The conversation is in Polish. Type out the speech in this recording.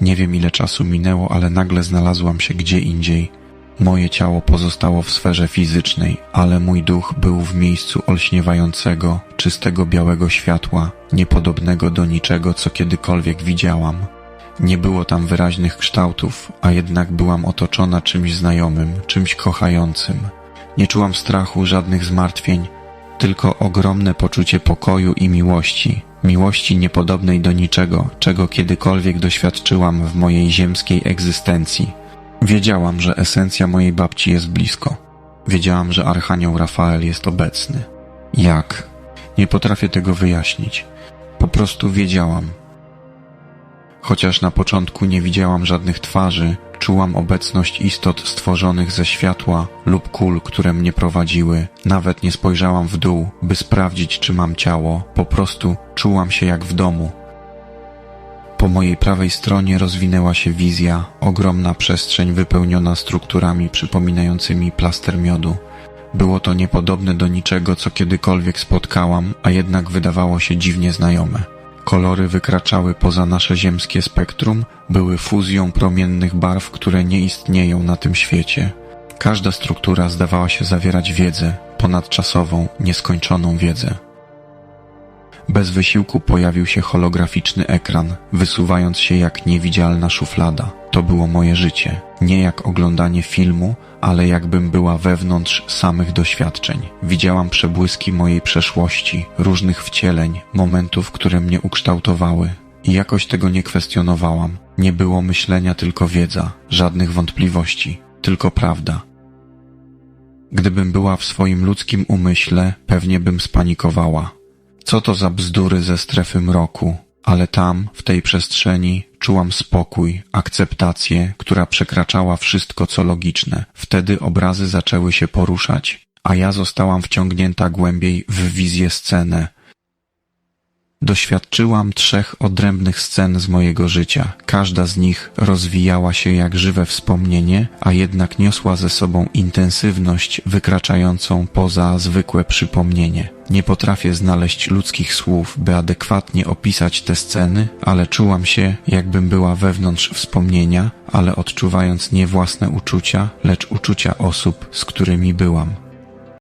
Nie wiem ile czasu minęło, ale nagle znalazłam się gdzie indziej. Moje ciało pozostało w sferze fizycznej, ale mój duch był w miejscu olśniewającego, czystego białego światła, niepodobnego do niczego, co kiedykolwiek widziałam. Nie było tam wyraźnych kształtów, a jednak byłam otoczona czymś znajomym, czymś kochającym. Nie czułam strachu, żadnych zmartwień, tylko ogromne poczucie pokoju i miłości, miłości niepodobnej do niczego, czego kiedykolwiek doświadczyłam w mojej ziemskiej egzystencji. Wiedziałam, że esencja mojej babci jest blisko. Wiedziałam, że Archanioł Rafael jest obecny. Jak? Nie potrafię tego wyjaśnić. Po prostu wiedziałam. Chociaż na początku nie widziałam żadnych twarzy, czułam obecność istot stworzonych ze światła lub kul, które mnie prowadziły. Nawet nie spojrzałam w dół, by sprawdzić, czy mam ciało. Po prostu czułam się jak w domu. Po mojej prawej stronie rozwinęła się wizja, ogromna przestrzeń wypełniona strukturami przypominającymi plaster miodu. Było to niepodobne do niczego, co kiedykolwiek spotkałam, a jednak wydawało się dziwnie znajome. Kolory wykraczały poza nasze ziemskie spektrum, były fuzją promiennych barw, które nie istnieją na tym świecie. Każda struktura zdawała się zawierać wiedzę, ponadczasową, nieskończoną wiedzę. Bez wysiłku pojawił się holograficzny ekran, wysuwając się jak niewidzialna szuflada. To było moje życie, nie jak oglądanie filmu, ale jakbym była wewnątrz samych doświadczeń. Widziałam przebłyski mojej przeszłości, różnych wcieleń, momentów, które mnie ukształtowały. I jakoś tego nie kwestionowałam. Nie było myślenia, tylko wiedza, żadnych wątpliwości, tylko prawda. Gdybym była w swoim ludzkim umyśle, pewnie bym spanikowała. Co to za bzdury ze strefy mroku? Ale tam, w tej przestrzeni, czułam spokój, akceptację, która przekraczała wszystko, co logiczne. Wtedy obrazy zaczęły się poruszać, a ja zostałam wciągnięta głębiej w wizję scenę. Doświadczyłam trzech odrębnych scen z mojego życia. Każda z nich rozwijała się jak żywe wspomnienie, a jednak niosła ze sobą intensywność wykraczającą poza zwykłe przypomnienie. Nie potrafię znaleźć ludzkich słów, by adekwatnie opisać te sceny, ale czułam się, jakbym była wewnątrz wspomnienia, ale odczuwając nie własne uczucia, lecz uczucia osób, z którymi byłam.